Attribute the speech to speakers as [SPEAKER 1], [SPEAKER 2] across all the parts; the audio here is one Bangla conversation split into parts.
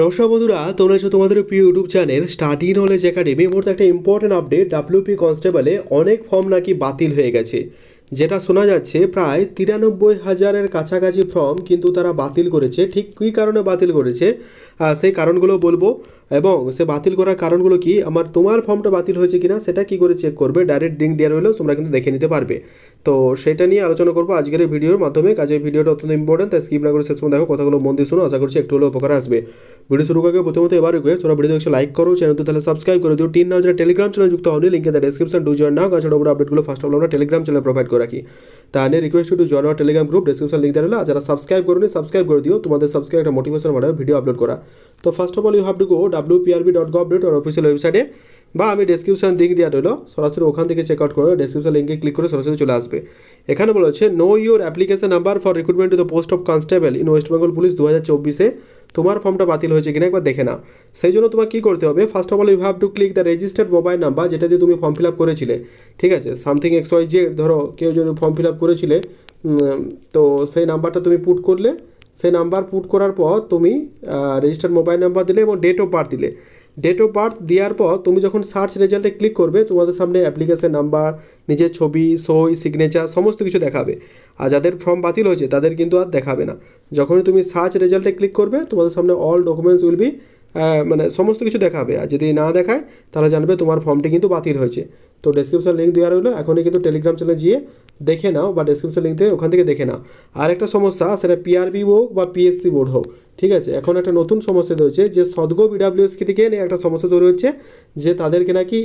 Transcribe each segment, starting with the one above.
[SPEAKER 1] নমস্কার বন্ধুরা, তোমরা এসে তোমাদের প্রিয় YouTube channel Study Knowledge Academy মুহূর্তে একটা ইম্পর্টেন্ট আপডেট ডাব্লিউপি কনস্টেবলে অনেক ফর্ম নাকি বাতিল হয়ে গেছে। যেটা শোনা যাচ্ছে প্রায় তিরানব্বই হাজারের কাছাকাছি ফর্ম কিন্তু তারা বাতিল করেছে। ঠিক কী কারণে বাতিল করেছে? সেই কারণগুলো বলব। এবং সে বাতিল করার কারণগুলো কি? আমার তোমার ফর্মটা বাতিল হয়েছে কিনা, সেটা কি করে চেক করবে? ডাইরেক্ট লিঙ্ক দেওয়া হলেও তোমরা কিন্তু দেখে নিতে পারবে। তো সেটা নিয়ে আলোচনা করব আজকের এই ভিডিওর মাধ্যমে। কাজে ভিডিওটা অত্যন্ত ইম্পর্টেন্ট তাই স্কিপ না করে শেষ দেখো কথাগুলো মন দিয়ে শোনো। আশা করছি একটু হলেও উপকার আসবে। ভিডিও শুরু আগে প্রথমত এবার রিকোয়েস্ট তোমরা ভিডিও একটু লাইক করো চ্যানেল তাহলে সাবস্ক্রাইব করে দিও। টিন নাও যারা টেলিগ্রাম চ্যানেল যুক্ত হওনি লিঙ্কে the description to join now. কাছাড়া ওপর আপডেটগুলো ফার্স্ট অফ আমরা টেলিগ্রাম চ্যানেল প্রোভাইড করে রাখি। তাহলে request to join Telegram group description link দেওয়া যারা সাবস্ক্রাইব করোনি সাবস্ক্রাইব করে দিও। তোমাদের সাবস্ক্রাইব একটা মোটিভেশন বাড়াবে ভিডিও আপলোড করা। তো first of all you have to go W PRB dot gov dot official ওয়েবসাইটে বা আমি ডেসক্রিপশন লিঙ্ক দেওয়া রইল। সরাসরি ওখান থেকে চেক আউট করে ডেসক্রিপশন লিঙ্কে ক্লিক করে সরাসরি চলে আসবে। এখানে বলা হচ্ছে know your application number for recruitment to the post of constable in West Bengal police দু হাজার চব্বিশে। তোমার ফর্মটা বাতিল হয়েছে কিনা একবার দেখে নাও। সেই জন্য তোমার কী করতে হবে first of all you have to click the registered mobile number যেটা দিয়ে তুমি ফর্ম ফিল আপ করেছিলে। ঠিক আছে? সামথিং এক্স ওয়াই যে ধরো কেউ যদি ফর্ম ফিল আপ করেছিলে তো সেই নাম্বারটা তুমি পুট করলে সেই নাম্বার পুট করার পর তুমি রেজিস্টার মোবাইল নাম্বার দিলে এবং ডেট অফ বার্থ দিলে। ডেট অফ বার্থ দেওয়ার পর তুমি যখন সার্চ রেজাল্টে ক্লিক করবে, তোমাদের সামনে অ্যাপ্লিকেশন নাম্বার নিজের ছবি, সই সিগনেচার সমস্ত কিছু দেখাবে। আর যাদের ফর্ম বাতিল হয়েছে, তাদের কিন্তু আর দেখাবে না। যখনই তুমি সার্চ রেজাল্টে ক্লিক করবে, তোমাদের সামনে অল ডকুমেন্টস উইল বি মানে সমস্ত কিছু দেখাবে। আর যদি না দেখায়, তাহলে জানবে তোমার ফর্মটি কিন্তু বাতিল হয়েছে। তো ডেসক্রিপশন লিঙ্ক দেওয়া রইল, এখনই কিন্তু টেলিগ্রাম চ্যানেলে গিয়ে দেখে নাও বা ডেসক্রিপশন লিঙ্ক থেকে ওখান থেকে দেখে নাও। আর একটা সমস্যা, সেটা পিআরবি হোক বা পিএসসি বোর্ড হোক, ঠিক আছে? এখন একটা নতুন সমস্যা রয়েছে যে সদগো ইডাব্লিউএস থেকে নিয়ে একটা সমস্যা তৈরি হচ্ছে, যে তাদেরকে নাকি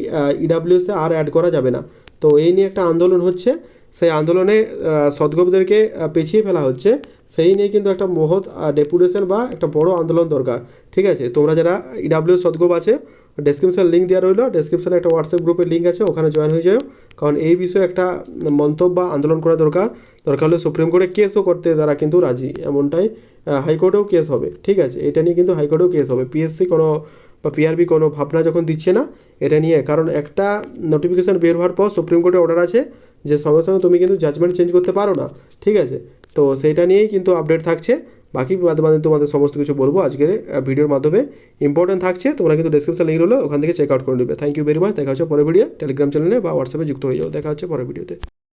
[SPEAKER 1] ইডাব্লিউএসে আর অ্যাড করা যাবে না। তো এই নিয়ে একটা আন্দোলন হচ্ছে সেই আন্দোলনে সদগোপদেরকে পেছিয়ে ফেলা হচ্ছে। সেই নিয়ে কিন্তু একটা মহৎ ডেপুটেশন বা একটা বড় আন্দোলন দরকার। ঠিক আছে? তোমরা যারা ইডাব্লিউ সদগোপ আছে ডেসক্রিপশন লিঙ্ক দেওয়া রইল। ডেসক্রিপশনে একটা হোয়াটসঅ্যাপ গ্রুপের লিঙ্ক আছে, ওখানে জয়েন হয়ে যাও। কারণ এই বিষয়ে একটা মন্তব্য বা আন্দোলন করা দরকার। দরকার হলে সুপ্রিম কোর্টে কেসও করতে তারা কিন্তু রাজি। এমনটাই হাইকোর্টেও কেস হবে। ঠিক আছে? এটা নিয়ে কিন্তু হাইকোর্টেও কেস হবে। পিএসসি কোনো বা পিআরবি কোনো ভাবনা যখন দিচ্ছে না, এটা নিয়ে। কারণ একটা নোটিফিকেশান বের হওয়ার পর সুপ্রিম কোর্টে অর্ডার আছে। যে সঙ্গে সঙ্গে তুমি কিন্তু জাজমেন্ট চেঞ্জ করতে পারো না, ঠিক আছে? তো সেইটা নিয়েই কিন্তু আপডেট থাকছে। বাকি বাদে তোমাদের সমস্ত কিছু বলব আজকের ভিডিওর মাধ্যমে। ইম্পর্টেন্ট থাকছে, তোমরা কিন্তু ডিসক্রিপশন লিঙ্ক রইল, ওখান থেকে চেক আউট করে নেবে। থ্যাংক ইউ ভেরি মাচ দেখা হচ্ছে পরে ভিডিও টেলিগ্রাম চ্যানেলে বা হোয়াটসঅ্যাপে যুক্ত হয়ে যাও। দেখা হচ্ছে পরে ভিডিওতে